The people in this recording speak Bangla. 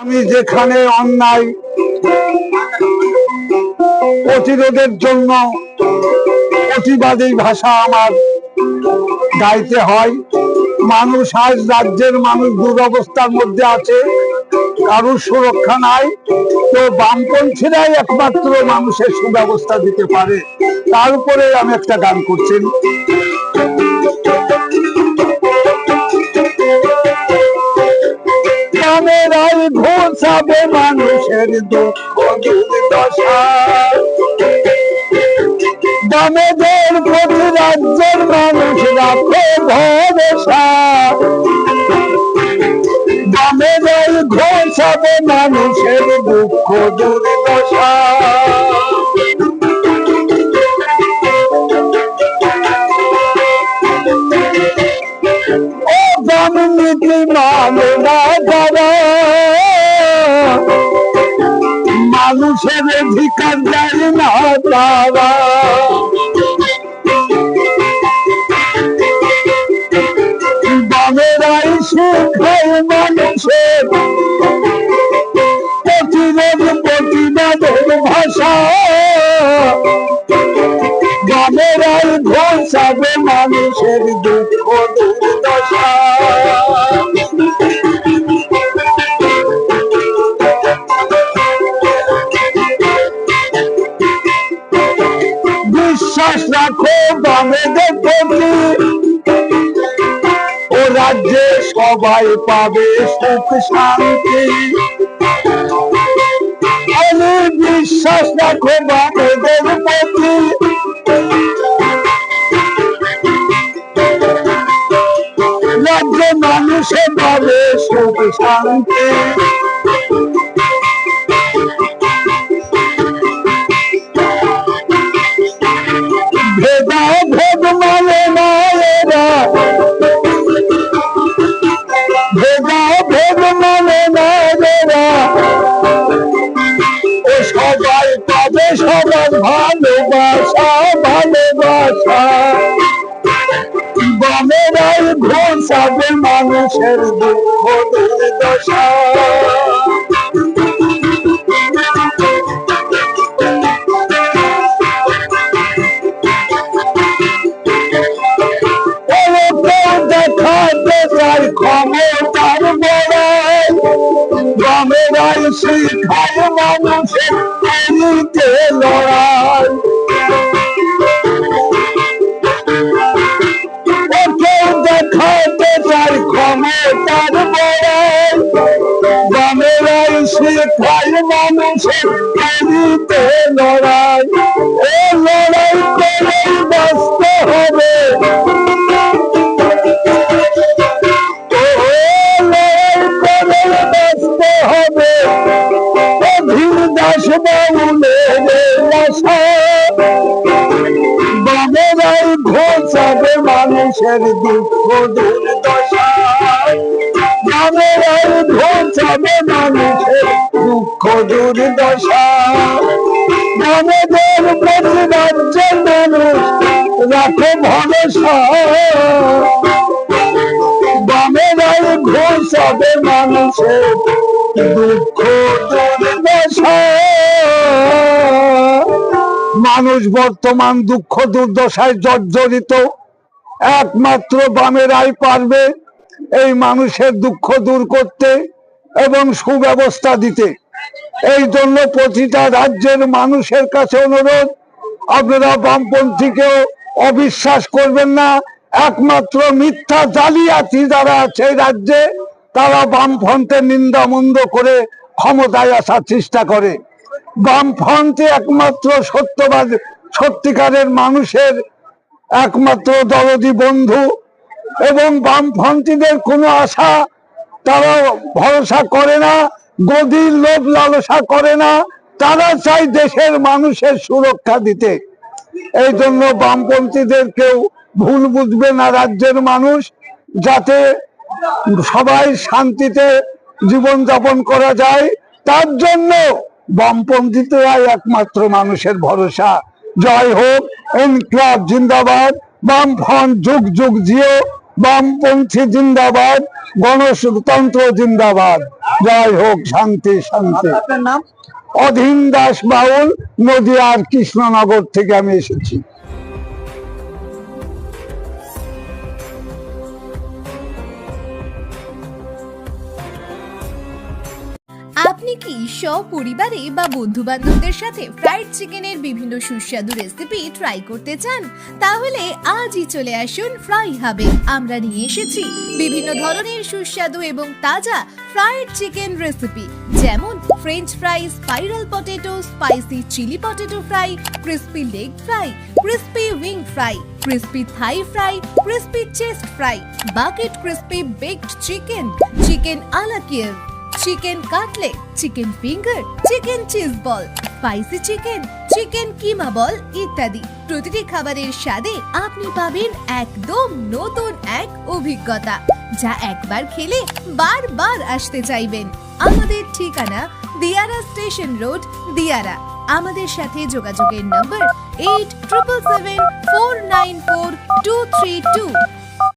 আমি যেখানে অন্যায় প্রতিরোধের জন্য প্রতিবাদী ভাষা আমার গাইতে হয়। মানুষ আজ রাজ্যের মানুষ দুরবস্থার মধ্যে আছে, কারোর সুরক্ষা নাই তো বামপন্থীরাই একমাত্র মানুষের সুব্যবস্থা দিতে পারে। তার উপরে আমি একটা গান করছি। ঘোষাবে মানুষের দুঃখ দুর্দশা দামেদের প্রতি রাজ্যের মানুষ রাখে ভরসা। দামেদের ঘোষাবে মানুষের দুঃখ দুর্দশা। ও দাম নীতি মানে না তারা মানুষের অধিকার দেয় না তারা বামেরাই শেখায় মানুষের প্রতিরোধ, প্রতিবাদের ভাষা। বামেরাই ঘোষাবে মানুষের দুঃখ, দুর্দশা। ও রাজ্যে সবাই পাবে সুখ শান্তি। আমি বিশ্বাস রাখো বামেদের প্রতি রাজ্যে মানুষে পাবে সুখ শান্তি। ভেদা মানে না এরা ভেদা ভেদ মানে না এরা ও সবাই পাবে সবার ভালোবাসা ভালোবাসা বামেরাই ঘোষাবে মানুষের দুঃখ। বামেরাই শিখায় মানুষের এরিতে লড়াই। দেখাতে চাই ক্ষমতার বড়াই বামেরাই শিখায় মানুষের আশা বামেরাই ঘোষাবে মানুষের দুঃখ দুর্দশা বামেরাই ঘোষাবে মানুষের দুঃখ দুর্দশা বামেদের প্রতি রাজ্যের মানুষ রাখে ভরসা বামেরাই ঘোষাবে মানুষের দুঃখ দুর্দশা। মানুষ বর্তমান দুঃখ দুর্দশায় জর্জরিত। একমাত্র বামেরাই পারবে এই মানুষের দুঃখ দূর করতে এবং সুব্যবস্থা দিতে। এই জন্য প্রতিটা রাজ্যের মানুষের কাছে অনুরোধ, আপনারা বামপন্থীকেও অবিশ্বাস করবেন না, একমাত্র মিথ্যা জালিয়াতি যারা আছে রাজ্যে, তারা বামফ্রন্টের নিন্দা মন্দ করে ক্ষমতায় আসার চেষ্টা করে। বামফ্রন্টে একমাত্র সত্যবাদ, সত্যিকারের মানুষের একমাত্র দরদি বন্ধু এবং বামপন্থীদের কোনো আশা তারা ভরসা করে না গদির লোভ লালসা করে না, তারা চাই দেশের মানুষের সুরক্ষা দিতে। এই জন্য বামপন্থীদের কেউ ভুল বুঝবে না রাজ্যের মানুষ, যাতে সবাই শান্তিতে জীবন যাপন করা যায়। তার জন্য বামপন্থীরাই একমাত্র মানুষের ভরসা। জয় হোক ইনকলাব জিন্দাবাদ বামফ্রন্ট যুগ যুগ জিও বামপন্থী জিন্দাবাদ গণতন্ত্র জিন্দাবাদ। জয় হোক শান্তি শান্তি। অধীন দাস বাউল নদিয়ার কৃষ্ণনগর থেকে আমি এসেছি। আপনি কি সপরিবারে বা বন্ধু বান্ধবদের সাথে ফ্রাইড চিকেনের বিভিন্ন সুস্বাদু রেসিপি ট্রাই করতে চান? তাহলে আজই চলে আসুন ফ্রাই হাবে আমরা নিয়ে এসেছি বিভিন্ন ধরনের সুস্বাদু এবং তাজা ফ্রাইড চিকেন রেসিপি যেমন French fry spiral potato spicy chilli potato fry crispy leg fry crispy wing fry crispy thigh fry crispy chest fry bucket crispy baked chicken chicken a la chicken cutlet chicken finger chicken cheese ball spicy chicken chicken keema ball ইত্যাদি। প্রতিটি খাবারের স্বাদে আপনি পাবেন একদম নতুন এক অভিজ্ঞতা, যা একবার খেলে বারবার আসতে চাইবেন। আমাদের ঠিকানা দিয়ারা স্টেশন রোড, দিয়ারা। আমাদের সাথে যোগাযোগের number eight triple seven four nine four two three two